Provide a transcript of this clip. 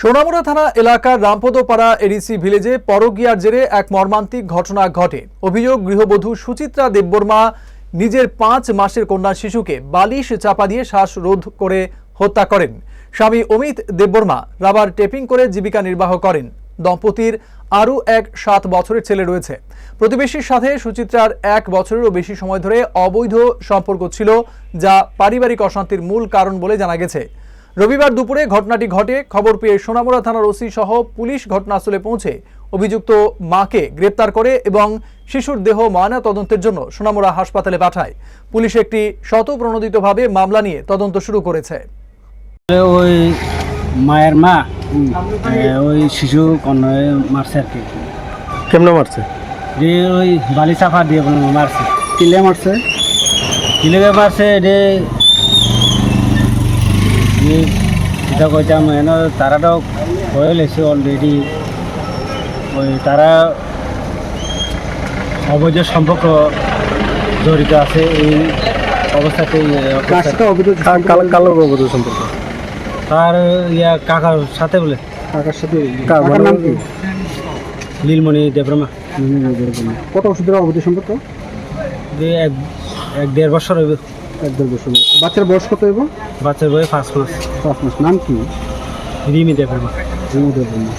সোনামুড়া থানা এলাকার রামপদপাড়া এডিসি ভিলেজে পরগিয়ার জেরে এক মর্মান্তিক ঘটনা ঘটে। অভিযোগ, গৃহবধূ সুচিত্রা দেববর্মা নিজের পাঁচ মাসের কন্যা শিশুকে বালিশ চাপা দিয়ে শ্বাসরোধ করে হত্যা করেন। স্বামী অমিত দেববর্মা রাবার টেপিং করে জীবিকা নির্বাহ করেন। দম্পতির আরও এক সাত বছরের ছেলে রয়েছে। প্রতিবেশীর সাথে সুচিত্রার এক বছরেরও বেশি সময় ধরে অবৈধ সম্পর্ক ছিল, যা পারিবারিক অশান্তির মূল কারণ বলে জানা গেছে। রবিবার দুপুরে ঘটনাটি ঘটে। খবর পেয়ে সোনামুড়া থানার ওসি সহ পুলিশ ঘটনাস্থলে পৌঁছে অভিযুক্ত মাকে গ্রেপ্তার করে এবং শিশুর দেহ ময়না তদন্তের জন্য সোনামুড়া হাসপাতালে পাঠায়। পুলিশ একটি শতপ্রণোদিতভাবে মামলা নিয়ে তদন্ত শুরু করেছে। ওই মায়ের মা ওই শিশু কন্যায় মারছে আর কি। কেমনে মারছে? দিয়ে ওই বালি চাপা দিয়ে মারছে। কিলে মারছে? কিলেকে মারছে রে এটা কইতাম এন তারাটাও হয়ে লেছে অলরেডি ওই তারা অবৈধ সম্পর্ক জড়িত আছে এই অবস্থাতে। কাল- অবৈধ সম্পর্ক? তার ইয়া কাকার সাথে বলে। কাকার সাথে কাকার নাম কি? লীলমণি দেবরমা কত বছর ধরে অবৈধ সম্পর্ক? এক এক দেড় বছর হইবে। এক দেড় বছর বাচ্চার বয়স কত এবং বাচ্চার বয়স পাঁচ মাস। পাঁচ মাস। নাম কি? রিমি দেবরমা রিমি দেববর্মা